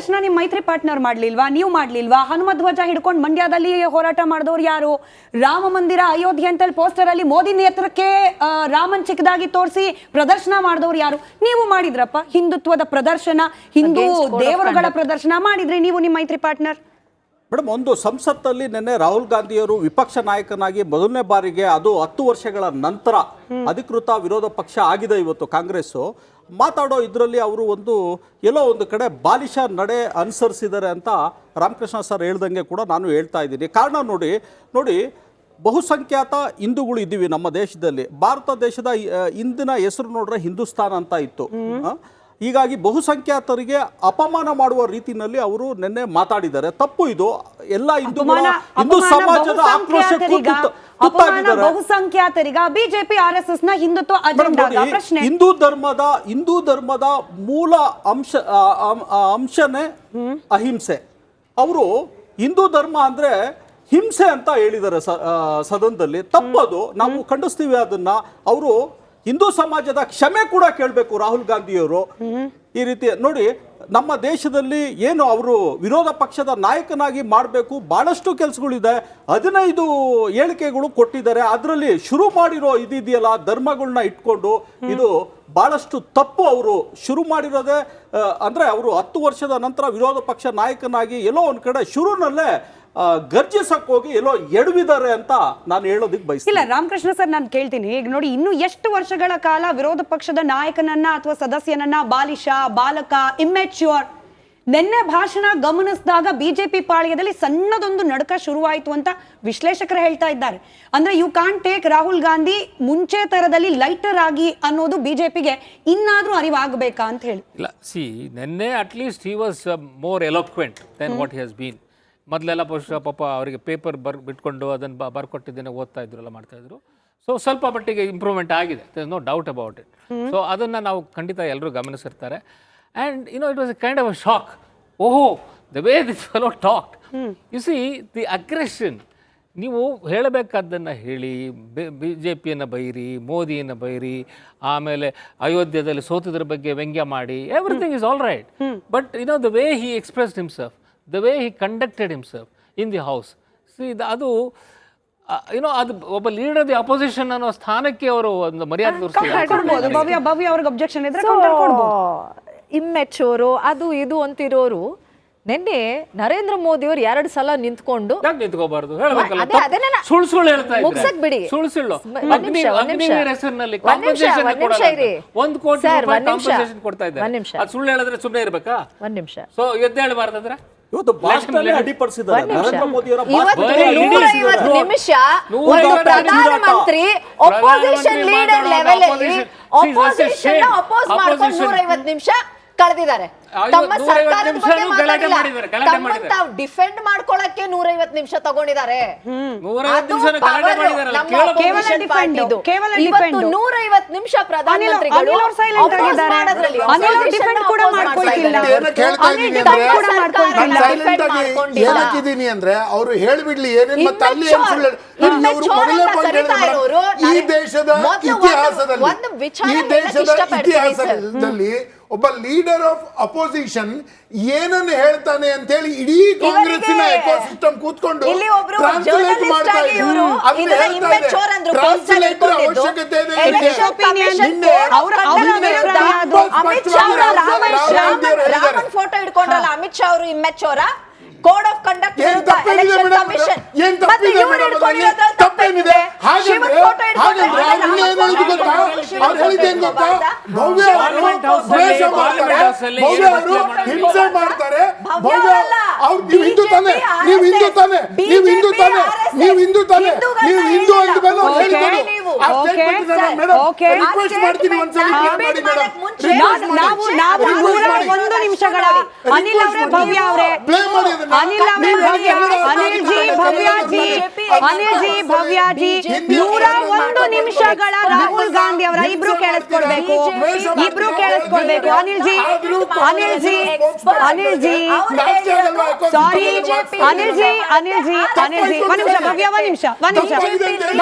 ಪ್ರದರ್ಶನ ನಿಮ್ಮ ಮೈತ್ರಿ ಪಾರ್ಟ್ನರ್ ಮಾಡ್ಲಿಲ್ವಾ? ನೀವು ಮಾಡ್ಲಿಲ್ವಾ? ಹನುಮ ಧ್ವಜ ಹಿಡ್ಕೊಂಡು ಮಂಡ್ಯದಲ್ಲಿ ಹೋರಾಟ ಮಾಡಿದವ್ರು ಯಾರು? ರಾಮ ಮಂದಿರ ಅಯೋಧ್ಯೆ ಅಂತ ಪೋಸ್ಟರ್ ಅಲ್ಲಿ ಮೋದಿ ನೇತೃತ್ವಕ್ಕೆ ರಾಮನ್ ಚಿಕ್ಕದಾಗಿ ತೋರಿಸಿ ಪ್ರದರ್ಶನ ಮಾಡಿದವ್ರು ಯಾರು? ನೀವು ಮಾಡಿದ್ರಪ್ಪ ಹಿಂದುತ್ವದ ಪ್ರದರ್ಶನ ಹಿಂದೂ ದೇವರುಗಳ ಪ್ರದರ್ಶನ ಮಾಡಿದ್ರಿ ನೀವು ನಿಮ್ಮ ಮೈತ್ರಿ ಪಾರ್ಟ್ನರ್. ಮೇಡಮ್ ಒಂದು ಸಂಸತ್ತಲ್ಲಿ ನಿನ್ನೆ ರಾಹುಲ್ ಗಾಂಧಿಯವರು ವಿಪಕ್ಷ ನಾಯಕನಾಗಿ ಮೊದಲನೇ ಬಾರಿಗೆ ಅದು ಹತ್ತು ವರ್ಷಗಳ ನಂತರ ಅಧಿಕೃತ ವಿರೋಧ ಪಕ್ಷ ಆಗಿದೆ ಇವತ್ತು ಕಾಂಗ್ರೆಸ್ಸು. ಮಾತಾಡೋ ಇದರಲ್ಲಿ ಅವರು ಒಂದು ಎಲ್ಲೋ ಒಂದು ಕಡೆ ಬಾಲಿಶ ನಡೆ ಅನುಸರಿಸಿದ್ದಾರೆ ಅಂತ ರಾಮಕೃಷ್ಣ ಸರ್ ಹೇಳ್ದಂಗೆ ಕೂಡ ನಾನು ಹೇಳ್ತಾ ಇದ್ದೀನಿ. ಕಾರಣ ನೋಡಿ ನೋಡಿ ಬಹುಸಂಖ್ಯಾತ ಹಿಂದೂಗಳು ಇದ್ದೀವಿ ನಮ್ಮ ದೇಶದಲ್ಲಿ. ಭಾರತ ದೇಶದ ಇಂದಿನ ಹೆಸರು ನೋಡ್ರೆ ಹಿಂದೂಸ್ತಾನ್ ಅಂತ ಇತ್ತು? ಹೀಗಾಗಿ ಬಹುಸಂಖ್ಯಾತರಿಗೆ ಅಪಮಾನ ಮಾಡುವ ರೀತಿಯಲ್ಲಿ ಅವರು ನಿನ್ನೆ ಮಾತಾಡಿದ್ದಾರೆ. ತಪ್ಪು ಇದು. ಎಲ್ಲ ಹಿಂದೂ ಹಿಂದೂ ಸಮಾಜದ ಆಕ್ರೋಶಕ್ಕೂ ಬಹುಸಂಖ್ಯಾತರಿಗ ಬಿಜೆಪಿ ಆರ್ ಎಸ್ ಎಸ್ನ ಹಿಂದುತ್ವ ಪ್ರಶ್ನೆ. ಹಿಂದೂ ಧರ್ಮದ ಹಿಂದೂ ಧರ್ಮದ ಮೂಲ ಅಂಶ ಅಂಶನೇ ಅಹಿಂಸೆ. ಅವರು ಹಿಂದೂ ಧರ್ಮ ಅಂದ್ರೆ ಹಿಂಸೆ ಅಂತ ಹೇಳಿದ್ದಾರೆ ಸದನದಲ್ಲಿ. ತಪ್ಪದು. ನಾವು ಖಂಡಿಸ್ತೀವಿ ಅದನ್ನ. ಅವರು ಹಿಂದೂ ಸಮಾಜದ ಕ್ಷಮೆ ಕೂಡ ಕೇಳಬೇಕು ರಾಹುಲ್ ಗಾಂಧಿಯವರು. ಈ ರೀತಿ ನೋಡಿ, ನಮ್ಮ ದೇಶದಲ್ಲಿ ಏನು ಅವರು ವಿರೋಧ ಪಕ್ಷದ ನಾಯಕನಾಗಿ ಮಾಡಬೇಕು, ಬಹಳಷ್ಟು ಕೆಲಸಗಳಿದೆ, ಹದಿನೈದು ಹೇಳಿಕೆಗಳು ಕೊಟ್ಟಿದ್ದಾರೆ, ಅದರಲ್ಲಿ ಶುರು ಮಾಡಿರೋ ಇದಿದೆಯಲ್ಲ ಧರ್ಮಗಳನ್ನ ಇಟ್ಕೊಂಡು, ಇದು ಬಹಳಷ್ಟು ತಪ್ಪು ಅವರು ಶುರು ಮಾಡಿರೋದೇ ಅಂದರೆ ಅವರು ಹತ್ತು ವರ್ಷದ ನಂತರ ವಿರೋಧ ಪಕ್ಷ ನಾಯಕನಾಗಿ ಎಲ್ಲೋ ಒಂದು ಕಡೆ ಶುರುನಲ್ಲೇ ಆ, ಗರ್ಜಿಸಕ್ ಹೋಗಿ ಎಲ್ಲೋ ಎಡವಿದ್ದಾರೆ ಅಂತ ನಾನು ಹೇಳೋದಕ್ಕೆ ಬಯಸ್ತೀನಿ. ಇಲ್ಲ ರಾಮಕೃಷ್ಣ ಸರ್ ನಾನು ಕೇಳ್ತೀನಿ. ಈಗ ನೋಡಿ ಇನ್ನು ಎಷ್ಟು ವರ್ಷಗಳ ಕಾಲ ವಿರೋಧ ಪಕ್ಷದ ನಾಯಕನನ್ನ ಅಥವಾ ಸದಸ್ಯನನ್ನ ಬಾಲಿಶ ಬಾಲಕ ಇಮ್ಮೆಚ್ಯೂರ್ ನಿನ್ನೆ ಭಾಷಣ ಗಮನಿಸಿದಾಗ ಬಿಜೆಪಿ ಪಾಳ್ಯದಲ್ಲಿ ಸಣ್ಣದೊಂದು ನಡಕ ಶುರುವಾಯಿತು ಅಂತ ವಿಶ್ಲೇಷಕರು ಹೇಳ್ತಾ ಇದ್ದಾರೆ. ಅಂದ್ರೆ you can take Rahul Gandhi ಮುಂಚೆ ತರದಲ್ಲಿ ಲೈಟರ್ ಆಗಿ ಅನ್ನೋದು ಬಿಜೆಪಿಗೆ ಇನ್ನಾದ್ರೂ ಅರಿವಾಗಬೇಕಾ ಅಂತ ಹೇಳಿ. ಇಲ್ಲ ಸಿ ನಿನ್ನೆ at least he was more eloquent than what he has been ಮೊದಲೆಲ್ಲ ಬಹುಶಃ ಪಾಪ ಅವರಿಗೆ ಪೇಪರ್ ಬರ್ ಬಿಟ್ಕೊಂಡು ಅದನ್ನು ಬರ್ಕೊಟ್ಟಿದ್ದೇನೆ ಓದ್ತಾ ಇದ್ರು ಎಲ್ಲ ಮಾಡ್ತಾ ಇದ್ರು. ಸೊ ಸ್ವಲ್ಪ ಮಟ್ಟಿಗೆ ಇಂಪ್ರೂವ್ಮೆಂಟ್ ಆಗಿದೆ. No doubt about it so ಅದನ್ನು ನಾವು ಖಂಡಿತ ಎಲ್ಲರೂ ಗಮನಿಸಿರ್ತಾರೆ. And you know it was a kind of a shock ಓಹೋ the way this fellow talk you see the aggression ನೀವು ಹೇಳಬೇಕಾದ್ದನ್ನು ಹೇಳಿ ಬಿ ಜೆ ಪಿಯನ್ನು ಬೈರಿ ಮೋದಿಯನ್ನು ಬೈರಿ ಆಮೇಲೆ ಅಯೋಧ್ಯದಲ್ಲಿ ಸೋತಿದ್ರ ಬಗ್ಗೆ ವ್ಯಂಗ್ಯ ಮಾಡಿ everything is all right but you know the way he expressed himself the way he conducted himself in the house see ಅದು ಯುನೋ ಅದು ಒಬ್ಬ ಲೀಡರ್ ದಿ ಅಪೋಸಿಷನ್ ಅನ್ನೋ ಸ್ಥಾನಕ್ಕೆ ಅವರು ಒಂದು ಮರ್ಯಾದೆ ಅಬ್ಜೆಕ್ಷನ್ ಇಮ್ಮೆಚ್ಚೋರು ಅದು ಇದು ಅಂತಿರೋರು ನಿನ್ನೆ ನರೇಂದ್ರ ಮೋದಿ ಅವರು ಎರಡು ಸಲ ನಿಂತ್ಕೊಂಡು ನಿಂತ್ಕೋಬಾರ್ದು? ಸುಳ್ಳು ಸುಳ್ಳು ಹೇಳ್ತಾ ಮುಗ್ಸಕ್ ಬಿಡಿ. ಸುಳ್ಳು ಸುಳ್ಳು ಹೆಸರಿನಲ್ಲಿ ಒಂದ್ ಕೋಟಿ ರೂಪಾಯಿ. ಕಾಂಪನ್ಸೇಷನ್ ಕೊಡ್ತಾ ಇದ್ದಾರೆ. ಸುಳ್ಳು ಹೇಳಿದ್ರೆ ಸುಮ್ಮನೆ ಇರ್ಬೇಕಾ? ಒಂದ್ ನಿಮಿಷ. ಸೊ ಎದ್ದೇಳಬಾರ್ದಂದ್ರೆ? ಇವತ್ತು ಭಾಷಣದಲ್ಲಿ ಅಡ್ಡಿಪಡಿಸಿದ್ದಾರೆ. ನರೇಂದ್ರ ಮೋದಿ ಅವರ ನಿಮಿಷ ಒಂದು ಪ್ರಧಾನಮಂತ್ರಿ ಅಪೋಸಿಷನ್ ಪ್ರಧಾನಮಂತ್ರಿ ಲೀಡರ್ ಲೆವೆಲ್ ಅಲ್ಲಿ ಅಪೋಸಿಷನ್ ಅಪೋಸ್ ಮಾಡ್ಕೊಂಡು. ನೂರೈವತ್ತು ನಿಮಿಷ ಕಳೆದಿದ್ದಾರೆ. ತಮ್ಮ ಸರ್ಕಾರದ ಬಗ್ಗೆ ಮಾತಾಡಿಲ್ಲ. ತಮ್ಮನ್ನ. ತಾವು ಡಿಫೆಂಡ್ ಮಾಡ್ಕೊಳಕ್ಕೆ ನೂರೈವತ್ತು ನಿಮಿಷ ತಗೊಂಡಿದ್ದಾರೆ ನೂರೈವತ್ತು ಅದು ನಿಮಿಷ ಗಲಾಟೆ power ನಮ್ಮ ಕೇವಲ opposition party ಇದು. ಕೇವಲ ಇವತ್ತು defend. ನೂರೈವತ್ತು ನಿಮಿಷ ಪ್ರಧಾನಮಂತ್ರಿಗಳು ಅನಿಲ್ ಅವ್ರು ಸೈಲೆಂಟ್ oppose ಆಗಿದ್ದಾರೆ ಮಾಡೋದ್ರಲ್ಲಿ ಅನಿಲ್ ಅವ್ರು opposition ಡಿಫೆಂಡ್ ಕೂಡ oppose ಮಾಡ್ತಾ ಮಾಡ್ಕೊಳ್ತಿಲ್ಲ ಇದ್ದಾರೆ. ಏನಕ್ಕೆ ಅನಿಲ್ ಇದ್ದೀನಿ ಅಂದ್ರೆ ಕೂಡ ಆಗಿ ಮಾಡ್ಕೊಂಡಿಲ್ಲ. ಅವರು ಹೇಳ್ಬಿಡ್ಲಿ ಏನೇನ್ ಮತ್ತೆ ಅಲ್ಲಿ ಏನ್ ಸುಳ್ಳು ನೋಡಿ, ಇವ್ರು Immature ಮೊದಲೇ point ಹೇಳಿದ್ರು ಮೇಡಮ್, ಈ ದೇಶದ ಮೊದ್ಲು ಒಂದು- ಇತಿಹಾಸದಲ್ಲಿ ಒಂದು ಈ ದೇಶದ ಇತಿಹಾಸದಲ್ಲಿ ಒಬ್ಬ ಲೀಡರ್ ಆಫ್ ಅಪೋಸಿಷನ್ ಏನನ್ನು ಹೇಳ್ತಾನೆ ಅಂತ ಹೇಳಿ ಇಡೀ ಕಾಂಗ್ರೆಸ್ಸಿನ ಇವರಿಗೆ ಎಕೋಸಿಸ್ಟಮ್ ಕೂತ್ಕೊಂಡು ಇಲ್ಲಿ ಒಬ್ರು ಟ್ರಾನ್ಸ್ಲೇಟ್ ಮಾಡ್ತಾ ಇದ್ರು ಅದನ್ನ ಹೇಳ್ತಾ ಇದೆ ಇಟ್ಕೊಂಡಿದ್ದು. ಅವಶ್ಯಕತೆ ಇದೆ. ನಿನ್ನೆ. ಅಮಿತ್ ಶಾ ಅವರು ರಾಹುಲ್ ರಾಮನ್ ಫೋಟೋ ಇಟ್ಕೊಂಡ್ರಲ್ಲ ಅಮಿತ್ ಶಾ ಅವರು ಇಮ್ಮೆಚ್ಚೋರ code of conduct election? Commission? ತಪ್ಪೇನಿದೆ? ಹಿಂಸೆ ಮಾಡ್ತಾರೆ. ನೀವು ಹಿಂದೂ ತಾನೆ. ನೀವು ಹಿಂದೂ ತಾನೆ. ನೀವು ಹಿಂದೂ ತಾನೆ. ನೀವು ಹಿಂದೂ ತಾನೆ. ನೀವು ಹಿಂದೂ ಅಂತ ಬಂದು ಅವ್ರು Okay. ನೀವು. ನಾವು ನೂರ. ಒಂದು ನಿಮಿಷಗಳ ಅನಿಲ್ ಅವರೇ ಭವ್ಯ ಅವರೇ. ಅನಿಲ್ ಅವರೇ ಭವ್ಯ ಅನಿಲ್ ಭವ್ಯ ಜಿ BJP ಅನಿಲ್ ಜಿ ಭವ್ಯ ನೂರ ಒಂದು ನಿಮಿಷಗಳ ರಾಹುಲ್ ಗಾಂಧಿ ಅವರ ಇಬ್ರು ಕೇಳಿಸ್ಕೊಳ್ಬೇಕು. ಇಬ್ರು ಕೇಳಿಸ್ಕೊಳ್ಬೇಕು. ಅನಿಲ್ ಜಿ ಅನಿಲ್ ಜಿ ಅನಿಲ್ ಜಿ. ಸಾರಿ ಅನಿಲ್ ಜಿ ಅನಿಲ್ ಜಿ ಅನಿಲ್ ಜಿ. ಒಂದ್ ನಿಮಿಷ ಭವ್ಯ ಒಂದ್ ನಿಮಿಷ ಒಂದ್ ನಿಮಿಷ.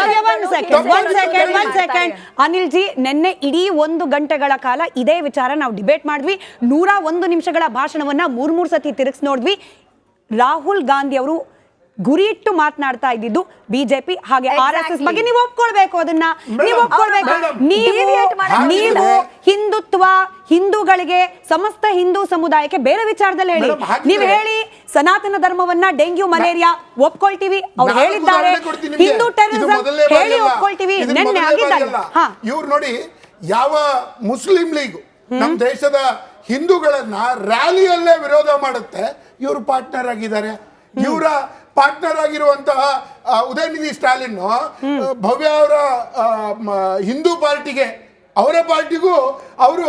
ಭವ್ಯ ಒಂದ್ ಸೆಕೆಂಡ್ ಒಂದ್ ಸೆಕೆಂಡ್ ಒಂದ್ ಸೆಕೆಂಡ್ ಅನಿಲ್ ಜಿ ನಿನ್ನೆ ಇಡೀ ಒಂದು ಗಂಟೆಗಳ ಕಾಲ ಇದೇ ವಿಚಾರ ನಾವು ಡಿಬೇಟ್ ಮಾಡಿದ್ವಿ. ನೂರ ಒಂದು ನಿಮಿಷಗಳ ಭಾಷಣವನ್ನ ಮೂರ್ ಮೂರ್ ಸತಿ ತಿರುಗಿಸ್ ನೋಡಿದ್ವಿ. ರಾಹುಲ್ ಗಾಂಧಿ ಅವರು ಗುರಿ ಇಟ್ಟು ಮಾತನಾಡ್ತಾ ಇದ್ದಿದ್ದು ಬಿಜೆಪಿ ಹಾಗೆ ಆರ್ ಎಸ್ ಎಸ್ ಬಗ್ಗೆ ನೀವು ಒಪ್ಕೊಳ್ಬೇಕು ಅದನ್ನ. ನೀವು ಒಪ್ಕೊಳ್ಬೇಕು. ನೀವು ನೀವು ಹಿಂದುತ್ವ ಹಿಂದೂಗಳಿಗೆ ಸಮಸ್ತ ಹಿಂದೂ ಸಮುದಾಯಕ್ಕೆ ಬೇರೆ ವಿಚಾರದಲ್ಲಿ ಹೇಳಿ. ನೀವು ಹೇಳಿ ಸನಾತನ ಧರ್ಮವನ್ನ ಡೆಂಗ್ಯೂ ಮಲೇರಿಯಾ ಒಪ್ಕೊಳ್ತೀವಿ. ಅವ್ರು ಹೇಳಿದ್ದಾರೆ. ಹಿಂದೂ ಟೆರರಿಸಂ ಹೇಳಿ. ಒಪ್ಕೊಳ್ತೀವಿ. ನಿನ್ನೆ. ಹಾ. ಇವ್ರು ನೋಡಿ ಯಾವ ಮುಸ್ಲಿಂ ಲೀಗ್ ನಮ್ಮ ದೇಶದ ಹಿಂದೂಗಳನ್ನ ರ್ಯಾಲಿಯಲ್ಲೇ ವಿರೋಧ ಮಾಡುತ್ತೆ. ಇವರು ಪಾರ್ಟ್ನರ್ ಆಗಿದ್ದಾರೆ. ಇವರ ಪಾರ್ಟ್ನರ್ ಆಗಿರುವಂತಹ ಉದಯನಿಧಿ ಸ್ಟಾಲಿನ್ ಭವ್ಯ ಅವರ ಹಿಂದೂ ಪಾರ್ಟಿಗೆ ಅವರ ಪಾರ್ಟಿಗೂ ಅವರು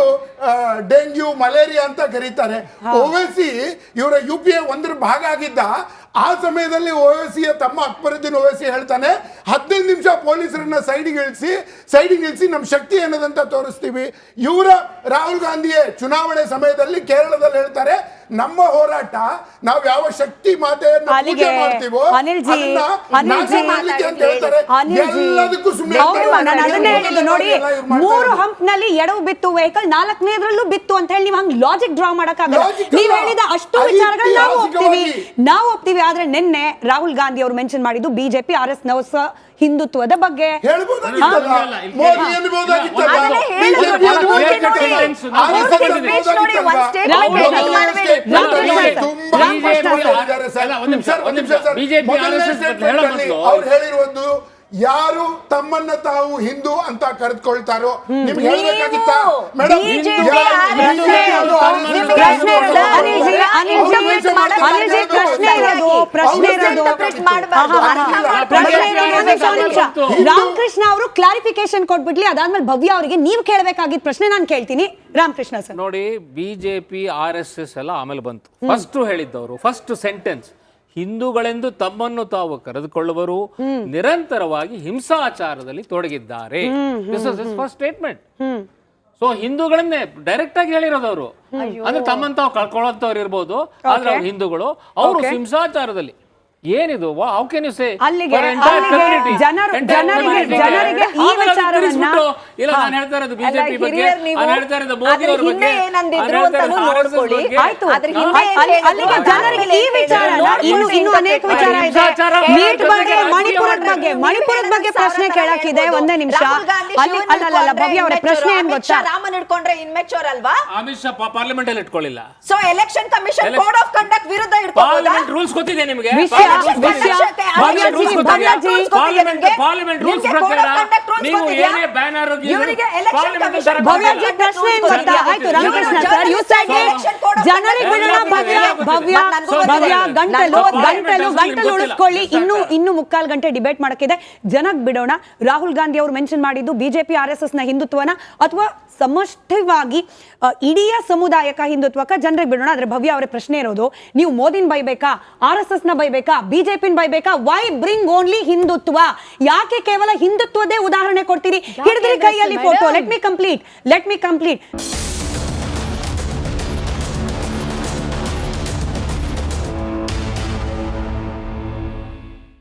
ಡೆಂಗ್ಯೂ ಮಲೇರಿಯಾ ಅಂತ ಕರೀತಾರೆ. ಓವೈಸಿ ಇವರ ಯು ಪಿ ಎ ಒಂದರ ಭಾಗ ಆಗಿದ್ದ ಆ ಸಮಯದಲ್ಲಿ ಓವೈಸಿಯ ತಮ್ಮ ಅಕ್ಬರುದ್ದೀನ್ ಓವೈಸಿ ಹೇಳ್ತಾನೆ ಹದಿನೈದು ನಿಮಿಷ ಪೊಲೀಸರನ್ನ ಸೈಡಿಗೆ ಇಳಿಸಿ ಸೈಡಿಗೆ ಇಳಿಸಿ ನಮ್ಮ ಶಕ್ತಿ ಏನದಂತ ತೋರಿಸ್ತೀವಿ. ಇವರ ರಾಹುಲ್ ಗಾಂಧಿಯೇ ಚುನಾವಣೆ ಸಮಯದಲ್ಲಿ ಕೇರಳದಲ್ಲಿ ಹೇಳ್ತಾರೆ ನಮ್ಮ ಹೋರಾಟ ನಾವು ಯಾವ ಶಕ್ತಿ ಮಾತೆಯನ್ನ ಪೂಜೆ ಮಾಡ್ತೀವೋ ಅಂತ ಹೇಳ್ತಾರೆ. ಎಲ್ಲದಕ್ಕೂ ಸುಮ್ಮನೆ ನೋಡಿ ಮೂರು ಹಂಪ್ನಲ್ಲಿ ಎಡವು ಬಿತ್ತು ವೆಹಿಕಲ್ ನಾಲ್ಕನೇದ್ರಲ್ಲೂ ಬಿತ್ತು ಅಂತ ಹೇಳಿ ನೀವು ಹಂಗ್ ಲಾಜಿಕ್ ಡ್ರಾ ಮಾಡಕ್ಕಾಗಲ್ಲ. ನೀವು. ಹೇಳಿದ ಅಷ್ಟು ವಿಚಾರಗಳು ನಾವು ಒಪ್ತೀವಿ. ನಾವು ಒಪ್ತೀವಿ. ಆದ್ರೆ ನಿನ್ನೆ ರಾಹುಲ್ ಗಾಂಧಿ ಅವರು ಮೆನ್ಷನ್ ಮಾಡಿದ್ದು ಬಿಜೆಪಿ ಆರ್ ಎಸ್ ನವಸ ಹಿಂದುತ್ವದ ಬಗ್ಗೆ. ಹೇಳ್ಬೋದಾಗಿತ್ತಲ್ಲ? ಯಾರು ತಮ್ಮನ್ನ ತಾವು ಹಿಂದೂ ಅಂತ ಕರೆದುಕೊಳ್ತಾರೋ? ನಿಮ್ಗೆ ಹೇಳ್ಬೇಕಾಗಿತ್ತ? ಮೇಡಮ್ ರಾಮಕೃಷ್ಣ ಅವರು ಕ್ಲಾರಿಫಿಕೇಶನ್ ಕೊಟ್ಬಿಡ್ಲಿ ಅದಾದ್ಮೇಲೆ ಭವ್ಯ ಅವರಿಗೆ ನೀವು ಕೇಳಬೇಕಾಗಿದ್ದ ಪ್ರಶ್ನೆ ನಾನು ಕೇಳ್ತೀನಿ. ರಾಮಕೃಷ್ಣ ಸರ್. ನೋಡಿ ಬಿಜೆಪಿ ಆರ್ ಎಸ್ ಎಸ್ ಎಲ್ಲ ಆಮೇಲೆ ಬಂತು. ಫಸ್ಟ್ ಹೇಳಿದ್ದವರು ಫಸ್ಟ್ ಸೆಂಟೆನ್ಸ್ ಹಿಂದೂಗಳೆಂದು ತಮ್ಮನ್ನು ತಾವು ಕರೆದುಕೊಳ್ಳುವರು ನಿರಂತರವಾಗಿ ಹಿಂಸಾಚಾರದಲ್ಲಿ ತೊಡಗಿದ್ದಾರೆ. This is first statement so ಹಿಂದೂಗಳನ್ನೇ direct ಆಗಿ ಹೇಳಿರೋದು ಅವರು. ಅಂದ್ರೆ ತಮ್ಮನ್ನು ತಾವು ಕಳ್ಕೊಳ್ಳೋಂಥವ್ರು ಇರ್ಬೋದು ಆದ್ರೆ ಅವ್ರು ಹಿಂದೂಗಳು. ಅವರು ಹಿಂಸಾಚಾರದಲ್ಲಿ ಏನಿದು? ಹೌ ಕ್ಯಾನ್ ಯು ಸೇ ಅಲ್ಲಿಗೆ- ಅಲ್ಲಿಗೆ ಜನರು- ಜನರಿಗೆ- ಜನರಿಗೆ ಈ ವಿಚಾರವನ್ನ- ಇಲ್ಲ ನಾನು ಹೇಳ್ತಾ ಇರೋದು ಬಿಜೆಪಿ ಬಗ್ಗೆ. ನಾನು ಹೇಳ್ತಾ ಇರೋದು ಮೋದಿ ಅವರ ಬಗ್ಗೆ. ಏನಂದಿದ್ರು ಅಂತ ನೋಡ್ಕೊಳ್ಳಿ. ಆಯ್ತು. ಅದರ ಹಿಂದೆ ಅಲ್ಲಿಗೆ ಜನರಿಗೆ ಈ ವಿಚಾರನ ಇನ್ನು ಇನ್ನು ಅನೇಕ ವಿಚಾರ ಇದೆ. ನೀಟ್ ಬಗ್ಗೆ ಮಣಿಪುರದ ಬಗ್ಗೆ ಮಣಿಪುರದ ಬಗ್ಗೆ ಪ್ರಶ್ನೆ ಕೇಳಕ್ಕಿದೆ ಒಂದೇ ನಿಮಿಷ. ಅಲ್ಲಿ ಅಲ್ಲಲ್ಲ ಭವ್ಯ ಅವರ ಪ್ರಶ್ನೆ ಏನ್ ಗೊತ್ತಾ? ಶಾ ರಾಮನ್ ಹಿಡ್ಕೊಂಡ್ರೆ ಇನ್ಮೆಚೂರ್ ಅಲ್ವಾ? ಅಮಿತ್ ಶಾ ಪಾರ್ಲಿಮೆಂಟ್ ಅಲ್ಲಿ ಇಟ್ಕೊಳ್ಳಿಲ್ಲ. So election commission code of conduct ವಿರುದ್ಧ ಪಾರ್ಲಿಮೆಂಟ್ ರೂಲ್ಸ್ ಗೊತ್ತಿದೆ ನಿಮಗೆ? ವಿಷಯ- ವಿಷಯ- ಗೊತ್ತಿದೆ. Parliament rules ಭವ್ಯ ಗೊತ್ತಿದೆ. Ji, Bhavya ji, Parliament parliament rules ನಿಮ್ಗೆ code of ಪ್ರಕಾರ ನೀವು ಗೊತ್ತಿದ್ಯಾ? ಏನೇ ಬ್ಯಾನರ್ ಇವರಿಗೆ election commission ಭವ್ಯ ಜಿ ಪ್ರಶ್ನೆ ಏನ್ ಗೊತ್ತಾ? ಆಯ್ತು ರಾಮಕೃಷ್ಣ ಸರ್ ಯು ಸೈಡ್ ಜನರಿಗೆ ಬಿಡೋಣ ಭವ್ಯ ಭವ್ಯ ಭವ್ಯ ಗಂಟಲು ಗಂಟಲು ಗಂಟಲು ಉಳಿಸ್ಕೊಳ್ಳಿ. ಇನ್ನು ಇನ್ನು ಮುಕ್ಕಾಲ್ ಗಂಟೆ ಡಿಬೇಟ್ ಮಾಡಕ್ಕಿದೆ ಜನಕ್ ಬಿಡೋಣ. ರಾಹುಲ್ ಗಾಂಧಿ ಅವರು ಮೆನ್ಷನ್ ಮಾಡಿದ್ದು ಬಿಜೆಪಿ ಆರ್ ಎಸ್ ಎಸ್ನ ಹಿಂದುತ್ವನ ಅಥವಾ ಸಮಷ್ಟಿವಾಗಿ ಇಡೀ ಸಮುದಾಯಕ ಹಿಂದುತ್ವಕ್ಕ ಜನರಿಗೆ ಬಿಡೋಣ. ಆದ್ರೆ ಭವ್ಯ ಅವರ ಪ್ರಶ್ನೆ ಇರೋದು ನೀವು ಮೋದಿನ್ ಬೈಬೇಕಾ ಆರ್ ಎಸ್ ಎಸ್ನ ಬೈಬೇಕಾ ಬಿಜೆಪಿನ್ ಬೈಬೇಕಾ ವೈ ಬ್ರಿಂಗ್ ಓನ್ಲಿ ಹಿಂದುತ್ವ ಯಾಕೆ ಕೇವಲ ಹಿಂದುತ್ವದೇ ಉದಾಹರಣೆ ಕೊಡ್ತೀರಿ? ಹಿಡಿದ್ರಿ ಕೈಯಲ್ಲಿ photo let me complete let me complete